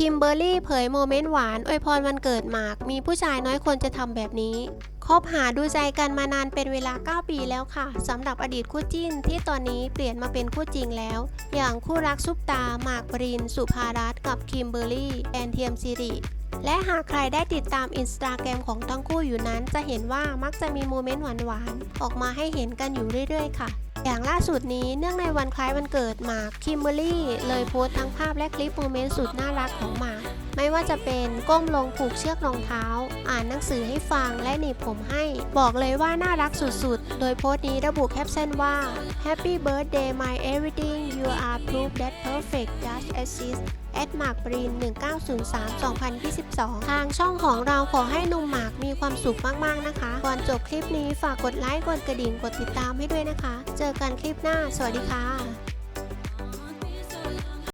คิมเบอร์รี่เผยโมเมนต์หวานอวยพรวันเกิดหมาก มีผู้ชายน้อยคนจะทำแบบนี้คบหาดูใจกันมานานเป็นเวลา 9 ปีแล้วค่ะสำหรับอดีตคู่จิ้นที่ตอนนี้เปลี่ยนมาเป็นคู่จริงแล้ว อย่างคู่รักซุปตาหมากปริน สุภารัตน์กับคิมเบอร์รี่แอนเทียมซิริและหากใครได้ติดตามอินสตาแกรมของทั้งคู่อยู่นั้น จะเห็นว่ามักจะมีโมเมนต์หวานๆออกมาให้เห็นกันอยู่เรื่อยๆ ค่ะ อย่างล่าสุดนี้เนื่องในวันคล้ายวันเกิดหมากคิมเบอรี่เลยโพสต์ทั้งภาพและคลิปโมเมนต์สุดน่ารักของหมาก ไม่ว่าจะเป็นก้มลงผูกเชือกรองเท้า อ่านหนังสือให้ฟังและหนีบผมให้ บอกเลยว่าน่ารักสุดๆ โดยโพสต์นี้ระบุแคปชั่นว่า Happy birthday my everything you are proof that perfect just exist แอดหมากปริน1903 2022 ทางช่องของเราขอให้นุ่มหมา ความสุขมากๆนะคะ ก่อนจบคลิปนี้ฝากกดไลค์กดกระดิ่งกดติดตามให้ด้วยนะคะ เจอกันคลิปหน้า สวัสดีค่ะ